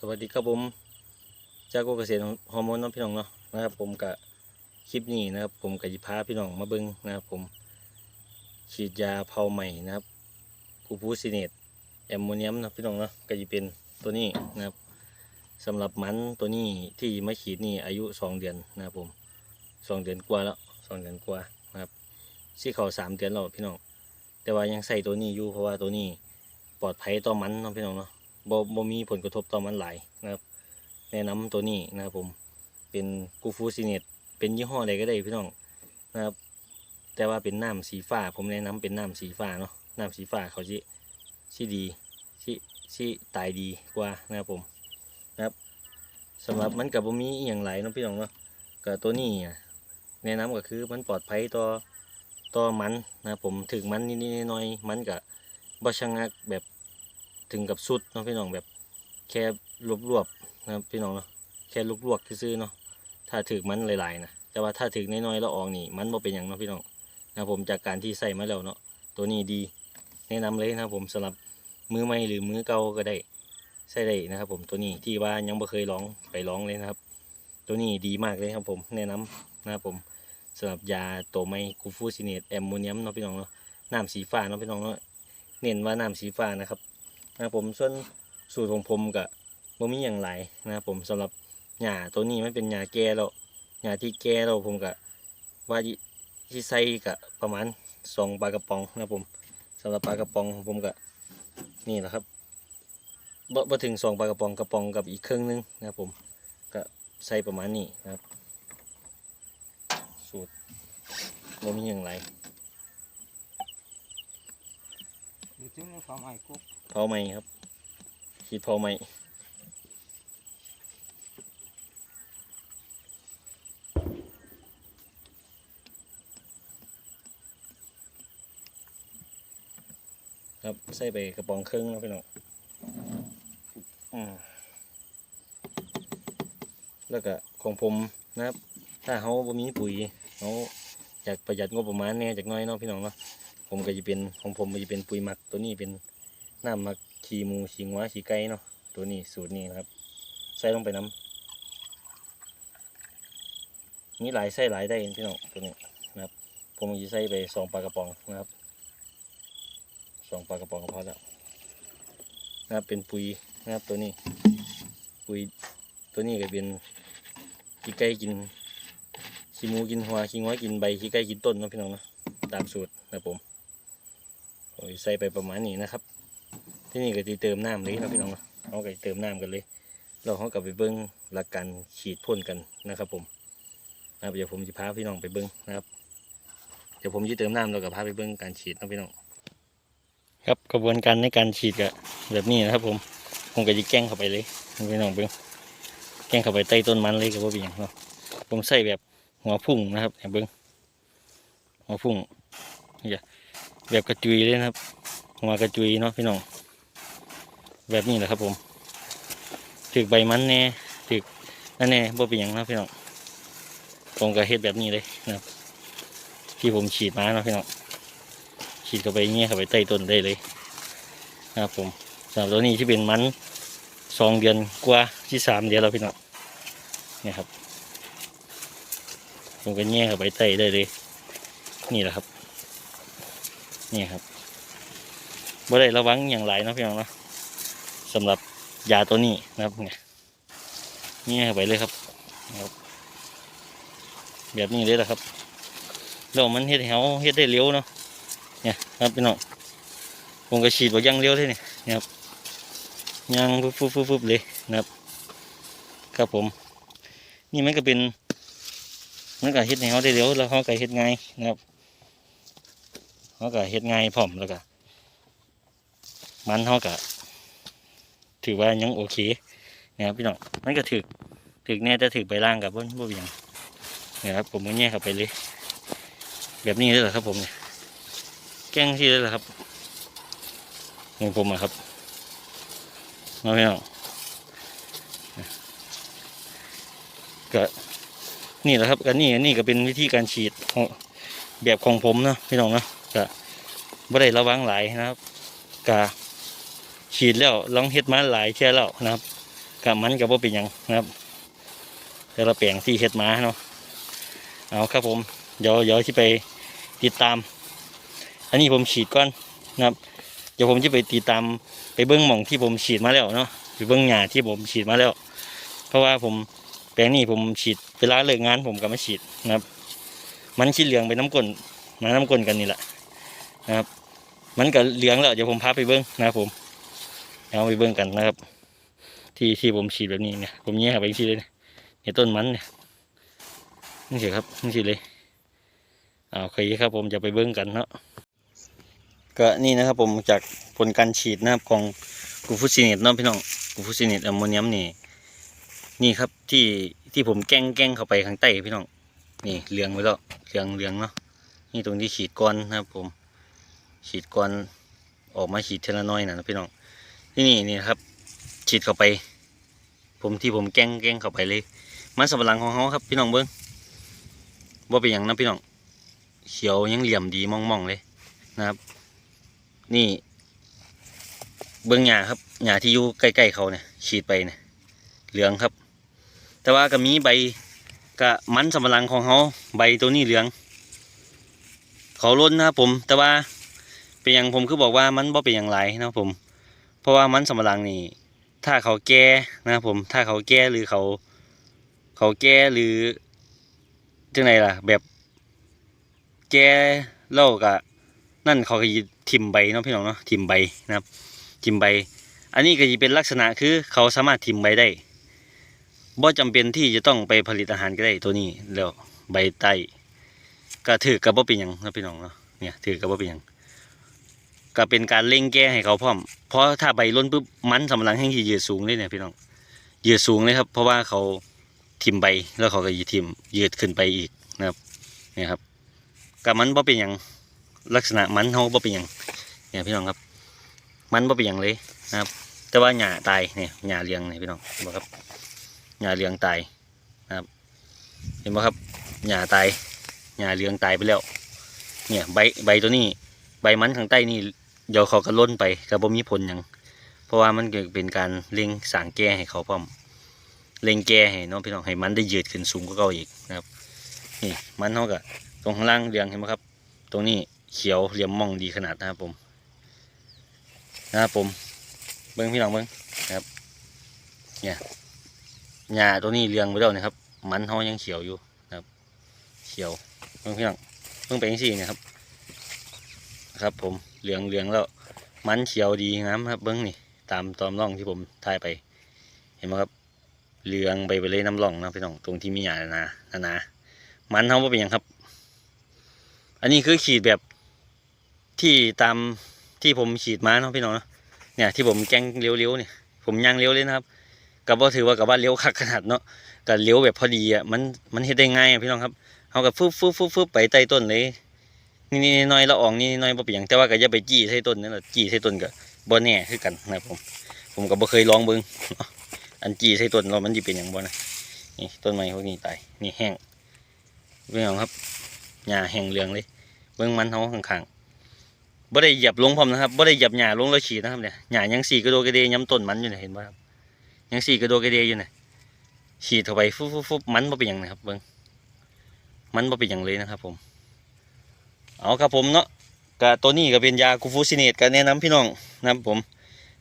สวัสดีครับผมจากโกเกษตรฮอร์โมนน้องพี่น้องเนาะนะครับ ผมกับคลิปนี้นะครับ ผมกับยิพาพี่น้องมาเบิ้งนะครับ ผมฉีดยาเผาใหม่นะครับกูพูซิเนตแอมโมเนียมนะพี่น้องเนาะก็จะเป็นตัวนี้นะครับสำหรับมันตัวนี้ที่มาฉีดนี่อายุสองเดือนนะครับผมสองเดือนกว่าแล้วสองเดือนกว่านะครับซี่เขาสามเดือนแล้วพี่น้องแต่ว่ายังใส่ตัวนี้อยู่เพราะว่าตัวนี้ปลอดภัยต่อมันเนาะพี่น้องเนาะ บ่บ่มีผลกระทบต่อมันหลายนะครับ แนะนำตัวนี้นะครับผมเป็นกูฟูซิเนตเป็นยี่ห้อใดก็ได้พี่น้องนะครับ แต่ว่าเป็นน้ำสีฟ้า ผมแนะนำเป็นน้ำสีฟ้าเนาะน้ำสีฟ้าเขาสิสิดีสิสิตายดีกว่านะครับผมนะครับสำหรับมันกับบ่มีอย่างไรเนาะพี่น้องเนาะก็ตัวนี้อะแนะนำก็คือมันปลอดภัยต่อต่อมันนะครับผมถึงมันนิดๆหน้อยๆมันก็บ่ชะงักแบบ ถึงกับสุดเนาะพี่น้องแบบแค่รวบๆนะครับพี่น้องเนาะแค่ลวกๆซื่อๆเนาะถ้าถึกมันหลายๆนะแต่ว่าถ้าถึกน้อยๆแล้วออกนี่มันบ่เป็นหยังเนาะพี่น้องนะผมจากการที่ใส่มาแล้วเนาะตัวนี้ดีแนะนำเลยนะครับผมสำหรับมือใหม่หรือมือเก่าก็ได้ใส่ได้นะครับ ผมตัวนี้ที่ว่ายังบ่เคยลองไปลองเลยนะครับ ตัวนี้ดีมากเลยครับผมแนะนำนะครับผมสำหรับยาตัวไมกูฟูซิเนตแอมโมเนียมเนาะพี่น้องเนาะน้ำสีฟ้าเนาะพี่น้องเนาะเน้นว่าน้ำสีฟ้านะครับ นะครับผมส่วนสูตรของผมกับบ่มีอย่างไรนะครับผมสำหรับหญ้าตัวนี้มันเป็นหญ้าแก่แล้วหญ้าที่แก่แล้วผมกับว่าที่ใส่กับประมาณสองปลากระป๋องนะผมสำหรับปลากระป๋องของผมกับนี่แหละครับบ่บ่ถึงสองปลากระป๋องกระป๋องกับอีกครึ่งหนึงนะครับผมก็ใส่ประมาณนี้นะครับ สูตรบ่มีอย่างไร อยู่ที่นี่ความไอ้กุ๊กเผาไหมครับขีดเผาไหมครับใส่ไปกระป๋องครึ่งแล้วพี่น้องแล้วก็ของผมนะครับ ถ้าเขาบ่มีปุ๋ยเขาอยากประหยัดงบประมาณเนี่ยจากน้อยเนาะพี่น้องเนาะ ผมก็จะเป็นของผมก็จะเป็นปุ๋ยหมัก ตัวนี้เป็นน้ำหมักขี้หมูขี้งัวขี้ไก่เนาะตัวนี้สูตรนี้นะครับใส่ลงไปน้ำนี่หลายใส่หลายได้เองพี่น้องตัวนี้นะครับ ผมจะใส่ไปสองปลากระป๋องนะครับสองปลากระป๋องก็พอแล้วนะครับเป็นปุ๋ยนะครับตัวนี้ ปุ๋ยตัวนี้ก็เป็นขี้ไก่กินขี้หมูกินหัวขี้ง้อยกินใบขี้ไก่กินต้นเนาะพี่น้องเนาะตามสูตรนะผม โอ้ยใส่ไปประมาณนี้นะครับ ที่นี่ก็จะเติมน้ำเลยนะพี่น้องเนาะเอาก็จะเติมน้ำกันเลย เราเขากลับไปเบิ้งหลักการฉีดพ่นกันนะครับ ผมนะเดี๋ยวผมจะพาพี่น้องไปเบิ้งนะครับ เดี๋ยวผมจะเติมน้ำเราก็พาไปเบิ้งการฉีดนะพี่น้อง ครับกระบวนการในการฉีดก็แบบนี้นะครับ ผมผมก็จะแกล้งเข้าไปเลยพี่น้องเบิ่งแกล้งเข้าไปใต้ต้นมันเลยก็บ่เป็นยังเนาะผมใส่แบบหัวพุ่งนะครับเบิ่งหัวพุ่งนี่ แบบกระจุยเลยนะครับหัวกระจุยเนาะพี่น้อง แบบนี้แหละครับผมถึกใบมันแน่ถึกนั่นแน่บ่เป็นหยังนะพี่น้องผมก็เฮ็ดแบบนี้เลยนะครับ ที่ผมฉีดมาเนาะพี่น้องฉีดเข้าไปเงี้ยเข้าไปใต้ต้นได้เลยนะครับผมสำหรับตัวนี้ที่เป็นมันสองเดือนกว่าที่สามเดือนแล้วพี่น้องเนี่ยครับผมก็เงี้ยเข้าไปใต้ได้เลย นี่แหละครับ นี่ครับบ่ได้ระวังอย่างไรนะพี่น้องเนาะสำหรับยาตัวนี้นะครับเนี่ยเงี้ยเข้าไปเลยครับครับ แบบนี้เลยแหละครับแล้วมันเฮ็ดให้เฮ็ดได้เร็วเนาะเนี่ยครับพี่น้องผมก็ฉีดบอกยังเร็วเลยเนี่ยนี่ยครับยังฟุบฟุบฟุบฟุบเลยนะครับ ครับผม นี่มันก็เป็นมันก็เฮ็ดให้เขาได้เร็วแล้วเขาก็เฮ็ดง่ายนะครับ เขาก็เฮ็ดง่ายพร้อมแล้วก็มันเขาก็ถือว่ายังโอเคนะครับพี่น้องมันก็ถือถือแน่แต่ถือใบล่างกับบ่บ่เบียงนี่ยครับผมก็แยกเข้าไปเลย แบบนี้เลยเหรอครับผมเนี่ยแก้งที่เลยเหรอครับของผมอะครับมาพี่น้องก็นี่แหละครับก็นี่นี่ก็เป็นวิธีการฉีดแบบของผมนะพี่น้องนะ ก็ไม่ได้ระวังหลายนะครับก็ฉีดแล้วลองเฮ็ดมาหลายแค่แล้วนะครับกับมันกับว่าเป็นยังนะครับแต่ละแปลงที่เฮ็ดมาเนาะเอาครับผมเดี๋ยวเดี๋ยวที่ไปติดตาม อันนี้ผมฉีดก่อนนะครับ เดี๋ยวผมจะไปติดตามไปเบิ้องหม่องที่ผมฉีดมาแล้วเนาะไปเบิ้องหญ้าที่ผมฉีดมาแล้ว เพราะว่าผมแปลงนี้ผมฉีดเวลาเลิกงานผมก็มาฉีดนะครับ มันขี้เหลืองไปน้ำก้นมาน้ำก้นกันนี่แหละ นะครับ มันก็เหลืองแล้วเดี๋ยวผมพาไปเบิ้งนะครับผมเอาไปเบิ้งกันนะครับ ที่ที่ผมฉีดแบบนี้เนี่ยผมแยกไปที่เลยเนี่ยเนี่ยต้นมันเนี่ยนี่สิครับนี่สิเลยเอาโอเคครับผมจะไปเบิ้งกันเนาะก็นี่นะครับผมจากผลการฉีดนะครับของกูฟูซิเนตเนาะพี่น้องกูฟูซิเนตแอมโมเนียมนี่นี่ครับที่ที่ผมแกล้งแกล้งเข้าไปข้างใต้พี่น้องนี่เหลืองไว้แล้วเหลืองเหลืองเนาะนี่ตรงที่ฉีดก้อนนะครับผม ฉีดก้อนออกมาฉีดเทละน้อยนะพี่น้องที่นี่นี่ครับ ฉีดเข้าไป ผมที่ผมแกล้งแกล้งเข้าไปเลยมันสำปะหลังของเขาครับ พี่น้องเบิ้งว่าเป็นอย่างนะพี่น้องเขียวยังเหลี่ยมดีมองๆเลยนะครับ นี่เบิ้องหญ้าครับหญ้าที่อยู่ใกล้ๆเขาเนี่ยฉีดไปเนี่ยเหลืองครับ แต่ว่าก็มีใบกะมันสำปะหลังของเขาใบตัวนี้เหลือง เขาล้นนะครับผมแต่ว่า เป็นอย่างผมคือบอกว่ามันบ่เป็นอย่างไรนะผม เพราะว่ามันสำปะหลังนี่ ถ้าเขาแก้นะครับผม ถ้าเขาแก้หรือเขา เขาแก้หรือจังไงล่ะ แบบ แก้เล่ากะนั่นเขาก็สิทิมใบเนาะพี่น้องเนาะทิมใบนะครับ ทิมใบ อันนี้ก็จะเป็นลักษณะคือเขาสามารถทิมใบได้บ่จำเป็นที่จะต้องไปผลิตอาหารก็ได้ตัวนี้แล้วใบไตก็ถือกับบ่เป็นยังนะพี่น้องเนาะเนี่ยถือกับบ่เป็นยัง ก็เป็นการเล่งแก้ให้เขาพร้อม เพราะถ้าใบล้นปุ๊บมันสำลังแห้งที่ยืดสูงเลยเนี่ยพี่น้องยืดสูงเลยครับ เพราะว่าเขาทิมใบแล้วเขาก็ยืดทิมยืดขึ้นไปอีกนะครับเนี่ยครับกับมันบ่เป็นหยังลักษณะมันเขาบ่เป็นหยังเนี่ยพี่น้องครับ มันบ่เป็นหยังเลยนะครับ แต่ว่าหญ้าตายเนี่ยหญ้าเลี้ยงเนี่ยพี่น้องเห็นบ่ครับหญ้าเลี้ยงตายนะครับ เห็นบ่ครับหญ้าตายหญ้าเลี้ยงตายไปแล้ว เนี่ยใบใบตัวนี้ ใบมันข้างใต้นี่ เดี๋ยวเขาก็ล้นไปก็บ่มีผลยังเพราะว่ามันก็เป็นการเร่งสางแก้ให้เขาพร้อมเร่งแก้ให้น้องพี่น้องให้มันได้ยืดขึ้นสูงกว่าเก่าอีกนะครับนี่มันเขาก็ตรงข้างล่างเรียงเห็นไหมครับ ตรงนี้เขียวเหลี่ยมมองดีขนาดนะครับผมนะครับผมเบิ้งพี่น้องเบิ้งนะครับเนี่ยหญ้าตัวนี้เรียงไว้แล้วนะครับ มันเขายังเขียวอยู่นะครับ เขียวเบิ้งพี่น้องเบิ้งไปยังสี่นะครับ ครับผม เหลืองเหลืองแล้ว มันเขียวดีงามครับเบิ้งนี่ตามตอมร่องที่ผมถ่ายไป เห็นไหมครับเหลืองไปไปเลยน้ำร่องนะพี่น้องตรงที่มีหญ้าหนาหนามันเขาว่าเป็นยังครับ อันนี้คือขีดแบบที่ตามที่ผมฉีดมาเนาะพี่น้องเนาะเนี่ยที่ผมแกงเลี้ยวๆเนี่ยผมย่างเลี้ยวเลยนะครับกับว่าถือว่ากับว่าเลี้ยวคักขนาดเนาะกับเลี้ยวแบบพอดีอะมันมันเฮ็ดได้ง่ายอะพี่น้องครับเขากับฟึบฟึบฟึบฟึบไปใต้ต้นเลย นี่น้อยละอองนี่น้อยบ่เป็นหยังแต่ว่าก็อย่าไปจี้ใส่ต้นนั่นแหละจี้ใส่ต้นก็บ่แน่คือกันนะครับผมผมก็บ่เคยลองเบิ่งอันจี้ใส่ต้นเรามันสิเป็นหยังบ่นะนี่ต้นไม้พวกนี้ตายนี่แห้งเบิ่งเอาครับหญ้าแห้งเหลืองเลยเบิ่งมันเฮาข้างๆบ่ได้เหยียบลงพร้อมนะครับบ่ได้เหยียบหญ้าลงแล้วฉีดนะครับเนี่ยหญ้ายังสี่กระโดกระเดยย้ำต้นมันอยู่เนี่ยเห็นบ่ครับยังสี่กระโดกระเดยอยู่เนี่ยฉีดเข้าไปฟุบฟุบฟุบมันบ่เป็นหยังนะครับเบิ่งมันบ่เป็นหยังเลยนะครับผม เอาครับผมเนาะก็ตัวนี้ก็เป็นยากูฟูซิเนตก็แนะนำพี่น้องนะครับผม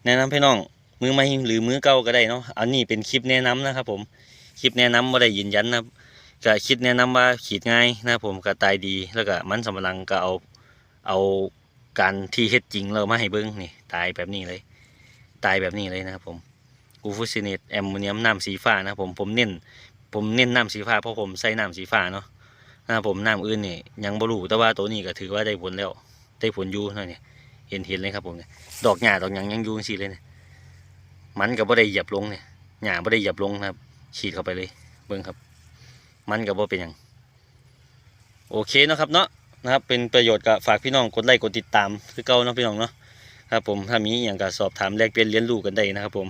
แนะนำพี่น้องมือใหม่หรือมือเก่าก็ได้เนาะอันนี้เป็นคลิปแนะนำนะครับผมคลิปแนะนำไม่ได้ยืนยันนะกับก็คิดแนะนำว่าขีดง่ายนะครับผมก็ตายดีแล้วก็มันสำลังก็เอาเอาการที่เฮ็ดจริงเรามาให้เบิ้งนี่ตายแบบนี้เลย ตายแบบนี้เลยนะครับผมกูฟูซิเนตแอมโมเนียมน้ำสีฟ้านะครับผมผมเน้นผมเน้นน้ำสีฟ้าเพราะผมใส่น้ำสีฟ้าเนาะ นะผมน้ำอื่นนี่ยังบรูแต่ว่าตัวนี้ก็ถือว่าได้ผลแล้ว ได้ผลอยู่นะเนี่ยเห็นเห็นเลยครับผมเนี่ยดอกหญ้าดอกหยังยังอยู่สิเลยเนี่ยมันก็บ่ได้เหยียบลงเนี่ยหญ้าบ่ได้เหยียบลงนะครับฉีดเข้าไปเลยเบิ่งครับ มันก็บ่เป็นหยังโอเคนะครับเนาะนะครับเป็นประโยชน์กับฝากพี่น้องกดไลค์กดติดตามคือเก่าเนาะพี่น้องเนาะครับผมถ้ามีอย่างก็สอบถามแลกเปลี่ยนเรียนรู้กันได้นะครับผม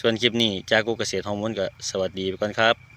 ส่วนคลิปนี้จากกูเกษตรฮอร์โมนก็สวัสดีไปก่อนครับ